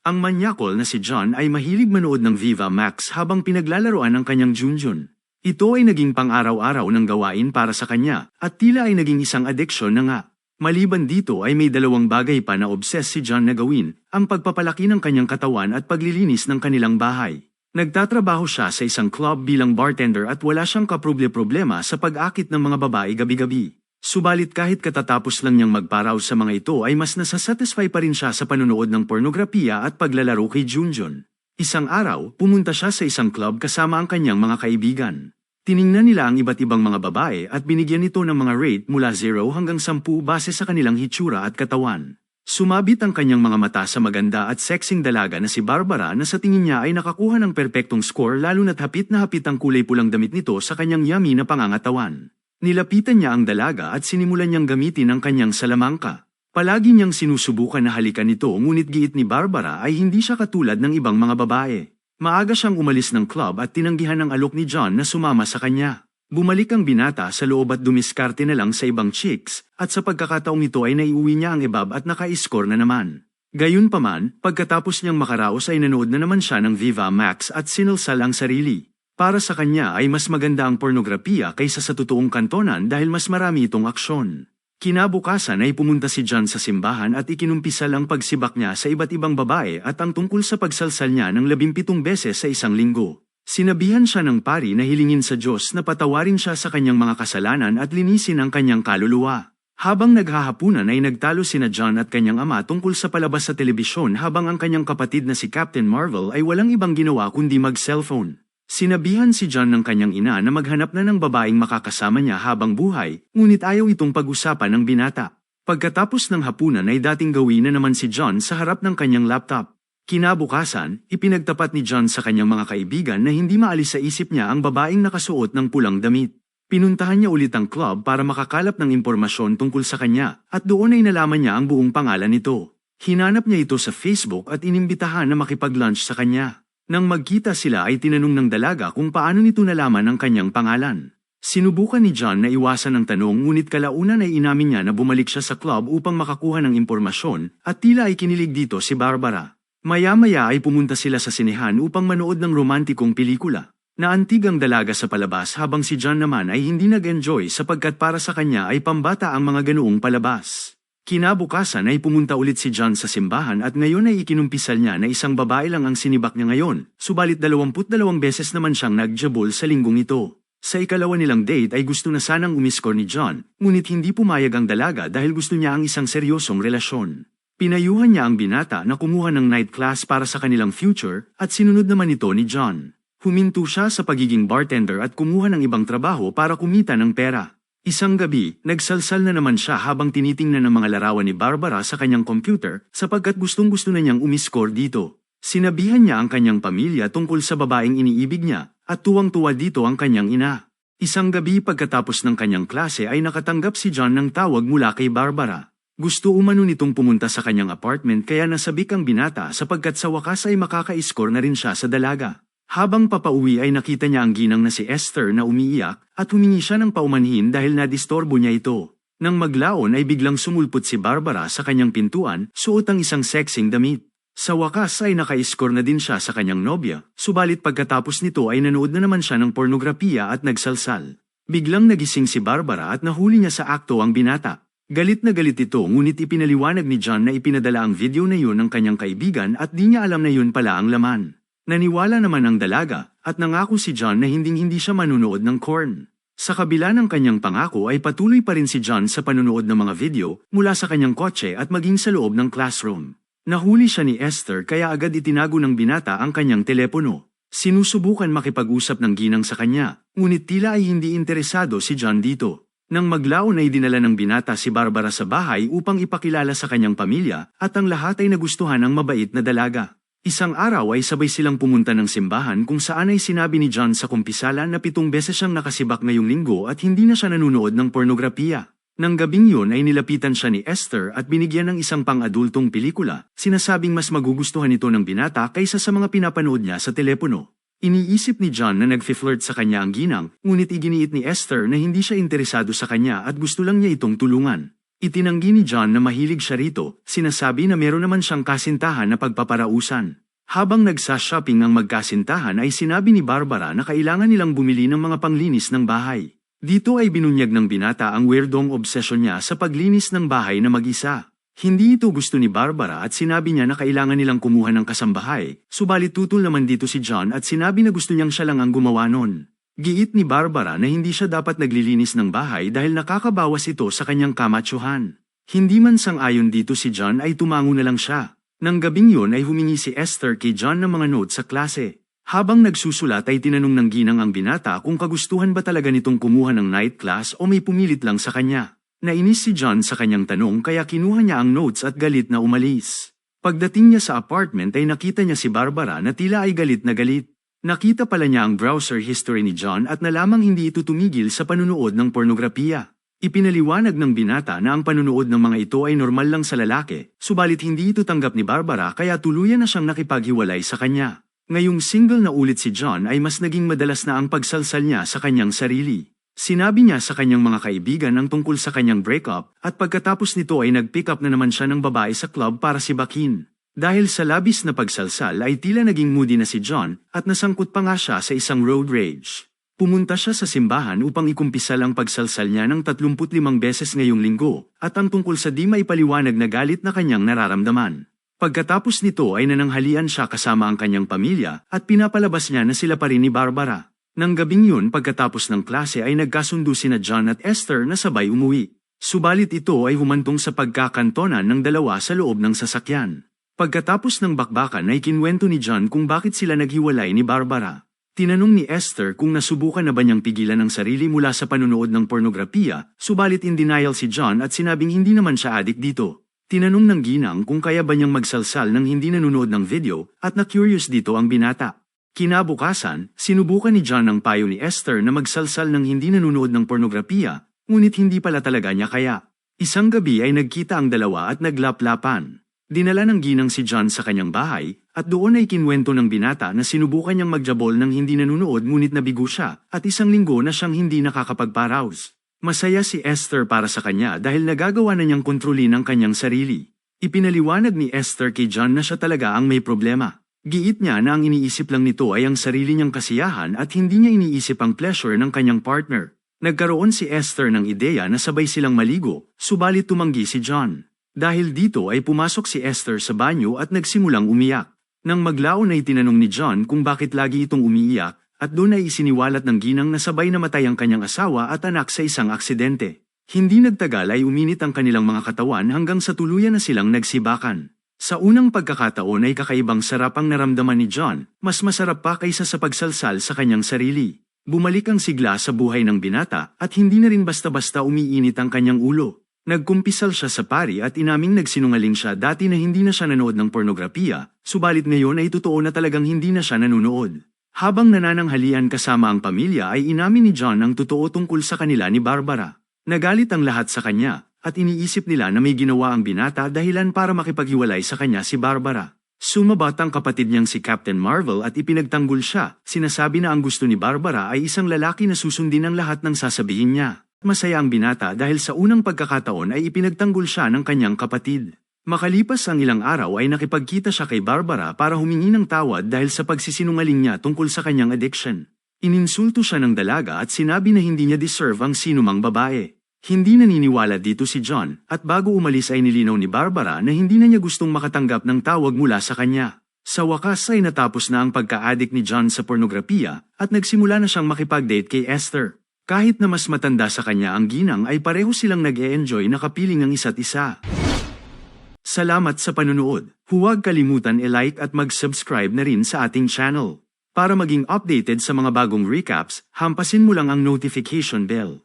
Ang manyakol na si John ay mahilig manood ng Viva Max habang pinaglalaroan ng kanyang Junjun. Ito ay naging pang-araw-araw ng gawain para sa kanya, at tila ay naging isang addiction na nga. Maliban dito ay may dalawang bagay pa na obses si John na gawin, ang pagpapalaki ng kanyang katawan at paglilinis ng kanilang bahay. Nagtatrabaho siya sa isang club bilang bartender at wala siyang kaproble-problema sa pag-akit ng mga babae gabi-gabi. Subalit kahit katatapos lang niyang magparaw sa mga ito ay mas nasasatisfy pa rin siya sa panonood ng pornografiya at paglalaro kay Junjun. Isang araw, pumunta siya sa isang club kasama ang kanyang mga kaibigan. Tiningnan nila ang iba't ibang mga babae at binigyan ito ng mga rate mula 0 hanggang 10 base sa kanilang hitsura at katawan. Sumabit ang kanyang mga mata sa maganda at sexing dalaga na si Barbara na sa tingin niya ay nakakuha ng perpektong score lalo na't hapit na hapit ang kulay pulang damit nito sa kanyang yummy na pangangatawan. Nilapitan niya ang dalaga at sinimulan niyang gamitin ang kanyang salamangka. Palagi niyang sinusubukan na halikan nito ngunit giit ni Barbara ay hindi siya katulad ng ibang mga babae. Maaga siyang umalis ng club at tinanggihan ng alok ni John na sumama sa kanya. Bumalik ang binata sa loob at dumiskarte na lang sa ibang chicks, at sa pagkakataong ito ay naiuwi niya ang ebab at naka-score na naman. Gayunpaman, pagkatapos niyang makaraos ay nanood na naman siya ng Viva Max at sinulsal ang sarili. Para sa kanya ay mas maganda ang pornografiya kaysa sa totoong kantonan dahil mas marami itong aksyon. Kinabukasan ay pumunta si John sa simbahan at ikinumpisal ang pagsibak niya sa iba't ibang babae at ang tungkol sa pagsalsal niya ng labimpitong beses sa isang linggo. Sinabihan siya ng pari na hilingin sa Diyos na patawarin siya sa kanyang mga kasalanan at linisin ang kanyang kaluluwa. Habang naghahapunan ay nagtalo sina John at kanyang ama tungkol sa palabas sa telebisyon habang ang kanyang kapatid na si Captain Marvel ay walang ibang ginawa kundi mag-cellphone. Sinabihan si John ng kanyang ina na maghanap na ng babaeng makakasama niya habang buhay, ngunit ayaw itong pag-usapan ng binata. Pagkatapos ng hapunan ay dating gawin na naman si John sa harap ng kanyang laptop. Kinabukasan, ipinagtapat ni John sa kanyang mga kaibigan na hindi maalis sa isip niya ang babaeng nakasuot ng pulang damit. Pinuntahan niya ulit ang club para makakalap ng impormasyon tungkol sa kanya, at doon ay nalaman niya ang buong pangalan nito. Hinanap niya ito sa Facebook at inimbitahan na makipag-lunch sa kanya. Nang magkita sila ay tinanong ng dalaga kung paano nito nalaman ang kanyang pangalan. Sinubukan ni John na iwasan ang tanong ngunit kalaunan ay inamin niya na bumalik siya sa club upang makakuha ng impormasyon at tila ay kinilig dito si Barbara. Maya-maya ay pumunta sila sa sinehan upang manood ng romantikong pelikula. Naantig ang dalaga sa palabas habang si John naman ay hindi nag-enjoy sapagkat para sa kanya ay pambata ang mga ganoong palabas. Kinabukasan ay pumunta ulit si John sa simbahan at ngayon ay ikinumpisal niya na isang babae lang ang sinibak niya ngayon, subalit 22 beses naman siyang nagjabol sa linggong ito. Sa ikalawa nilang date ay gusto na sanang umiskor ni John, ngunit hindi pumayag ang dalaga dahil gusto niya ang isang seryosong relasyon. Pinayuhan niya ang binata na kumuha ng night class para sa kanilang future at sinunod naman ito ni John. Huminto siya sa pagiging bartender at kumuha ng ibang trabaho para kumita ng pera. Isang gabi, nagsalsal na naman siya habang tinitingnan ng mga larawan ni Barbara sa kanyang computer sapagkat gustong gusto na niyang umiskor dito. Sinabihan niya ang kanyang pamilya tungkol sa babaeng iniibig niya at tuwang-tuwa dito ang kanyang ina. Isang gabi pagkatapos ng kanyang klase ay nakatanggap si John ng tawag mula kay Barbara. Gusto umano nitong pumunta sa kanyang apartment kaya nasabik ang binata sapagkat sa wakas ay makaka-score na rin siya sa dalaga. Habang papauwi ay nakita niya ang ginang na si Esther na umiiyak at humingi siya ng paumanhin dahil nadistorbo niya ito. Nang maglaon ay biglang sumulpot si Barbara sa kanyang pintuan, suot ang isang sexing damit. Sa wakas ay naka-score na din siya sa kanyang nobya, subalit pagkatapos nito ay nanood na naman siya ng pornografiya at nagsalsal. Biglang nagising si Barbara at nahuli niya sa akto ang binata. Galit na galit ito ngunit ipinaliwanag ni John na ipinadala ang video na yun ng kanyang kaibigan at di niya alam na yun pala ang laman. Naniwala naman ang dalaga at nangako si John na hinding-hindi siya manunood ng corn. Sa kabila ng kanyang pangako ay patuloy pa rin si John sa panunood ng mga video mula sa kanyang kotse at maging sa loob ng classroom. Nahuli siya ni Esther kaya agad itinago ng binata ang kanyang telepono. Sinusubukan makipag-usap ng ginang sa kanya, ngunit tila ay hindi interesado si John dito. Nang maglaon ay dinala ng binata si Barbara sa bahay upang ipakilala sa kanyang pamilya at ang lahat ay nagustuhan ng mabait na dalaga. Isang araw ay sabay silang pumunta ng simbahan kung saan ay sinabi ni John sa kumpisala na pitong beses siyang nakasibak ngayong linggo at hindi na siya nanunood ng pornografiya. Nang gabing yun ay nilapitan siya ni Esther at binigyan ng isang pang-adultong pelikula, sinasabing mas magugustuhan ito ng binata kaysa sa mga pinapanood niya sa telepono. Iniisip ni John na nag-flirt sa kanya ang ginang, ngunit iginiit ni Esther na hindi siya interesado sa kanya at gusto lang niya itong tulungan. Itinanggi ni John na mahilig siya rito, sinasabi na meron naman siyang kasintahan na pagpaparausan. Habang nagsa-shopping ang magkasintahan ay sinabi ni Barbara na kailangan nilang bumili ng mga panglinis ng bahay. Dito ay binunyag ng binata ang weirdong obsesyon niya sa paglinis ng bahay na mag-isa. Hindi ito gusto ni Barbara at sinabi niya na kailangan nilang kumuha ng kasambahay, subalit tutol naman dito si John at sinabi na gusto niyang siya lang ang gumawa nun. Giit ni Barbara na hindi siya dapat naglilinis ng bahay dahil nakakabawas ito sa kanyang kamatsuhan. Hindi man sang-ayon dito si John ay tumango na lang siya. Nang gabing yun ay humingi si Esther kay John ng mga notes sa klase. Habang nagsusulat ay tinanong ng ginang ang binata kung kagustuhan ba talaga nitong kumuha ng night class o may pumilit lang sa kanya. Nainis si John sa kanyang tanong kaya kinuha niya ang notes at galit na umalis. Pagdating niya sa apartment ay nakita niya si Barbara na tila ay galit na galit. Nakita pala niya ang browser history ni John at nalamang hindi ito tumigil sa panunood ng pornografiya. Ipinaliwanag ng binata na ang panunood ng mga ito ay normal lang sa lalaki, subalit hindi ito tanggap ni Barbara kaya tuluyan na siyang nakipaghiwalay sa kanya. Ngayong single na ulit si John ay mas naging madalas na ang pagsalsal niya sa kanyang sarili. Sinabi niya sa kanyang mga kaibigan ang tungkol sa kanyang breakup at pagkatapos nito ay nag-pick up na naman siya ng babae sa club para si Bakin. Dahil sa labis na pagsalsal ay tila naging moody na si John at nasangkot pa nga siya sa isang road rage. Pumunta siya sa simbahan upang ikumpisal ang pagsalsal niya ng 35 beses ngayong linggo at ang tungkol sa di maipaliwanag na galit na kanyang nararamdaman. Pagkatapos nito ay nananghalian siya kasama ang kanyang pamilya at pinapalabas niya na sila pa rin ni Barbara. Nang gabing yun pagkatapos ng klase ay nagkasundo sina John at Esther na sabay umuwi. Subalit ito ay humantong sa pagkakantonan ng dalawa sa loob ng sasakyan. Pagkatapos ng bakbakan ay kinwento ni John kung bakit sila naghiwalay ni Barbara. Tinanong ni Esther kung nasubukan na ba niyang pigilan ang sarili mula sa panunood ng pornografiya, subalit in denial si John at sinabing hindi naman siya adik dito. Tinanong ng ginang kung kaya ba niyang magsalsal ng hindi nanonood ng video at na-curious dito ang binata. Kinabukasan, sinubukan ni John ang payo ni Esther na magsalsal ng hindi nanonood ng pornografiya, ngunit hindi pala talaga niya kaya. Isang gabi ay nagkita ang dalawa at naglaplapan. Dinala ng ginang si John sa kanyang bahay, at doon ay kinwento ng binata na sinubukan niyang magjabol ng hindi nanunood ngunit nabigo siya, at isang linggo na siyang hindi nakakapagparaos. Masaya si Esther para sa kanya dahil nagagawa na niyang kontrolin ang kanyang sarili. Ipinaliwanag ni Esther kay John na siya talaga ang may problema. Giit niya na ang iniisip lang nito ay ang sarili niyang kasiyahan at hindi niya iniisip ang pleasure ng kanyang partner. Nagkaroon si Esther ng ideya na sabay silang maligo, subalit tumanggi si John. Dahil dito ay pumasok si Esther sa banyo at nagsimulang umiyak. Nang maglaon ay tinanong ni John kung bakit lagi itong umiiyak, at doon ay isiniwalat ng ginang na sabay namatay ang kanyang asawa at anak sa isang aksidente. Hindi nagtagal ay uminit ang kanilang mga katawan hanggang sa tuluyan na silang nagsibakan. Sa unang pagkakataon ay kakaibang sarap ang naramdaman ni John, mas masarap pa kaysa sa pagsalsal sa kanyang sarili. Bumalik ang sigla sa buhay ng binata at hindi na rin basta-basta umiinit ang kanyang ulo. Nagkumpisal siya sa pari at inaming nagsinungaling siya dati na hindi na siya nanood ng pornografiya, subalit ngayon ay totoo na talagang hindi na siya nanonood. Habang nanananghalian kasama ang pamilya ay inamin ni John ang totoo tungkol sa kanila ni Barbara. Nagalit ang lahat sa kanya, at iniisip nila na may ginawa ang binata dahilan para makipaghiwalay sa kanya si Barbara. Sumabat ang kapatid niyang si Captain Marvel at ipinagtanggol siya, sinasabi na ang gusto ni Barbara ay isang lalaki na susundin ang lahat ng sasabihin niya. Masaya ang binata dahil sa unang pagkakataon ay ipinagtanggol siya ng kanyang kapatid. Makalipas ang ilang araw ay nakipagkita siya kay Barbara para humingi ng tawad dahil sa pagsisinungaling niya tungkol sa kanyang addiction. Ininsulto siya ng dalaga at sinabi na hindi niya deserve ang sinumang babae. Hindi naniniwala dito si John at bago umalis ay nilinaw ni Barbara na hindi na niya gustong makatanggap ng tawag mula sa kanya. Sa wakas ay natapos na ang pagka-addict ni John sa pornografiya at nagsimula na siyang makipag-date kay Esther. Kahit na mas matanda sa kanya ang ginang ay pareho silang nag-e-enjoy na kapiling ang isa't isa. Salamat sa panunood. Huwag kalimutan i-like at mag-subscribe na rin sa ating channel. Para maging updated sa mga bagong recaps, hampasin mo lang ang notification bell.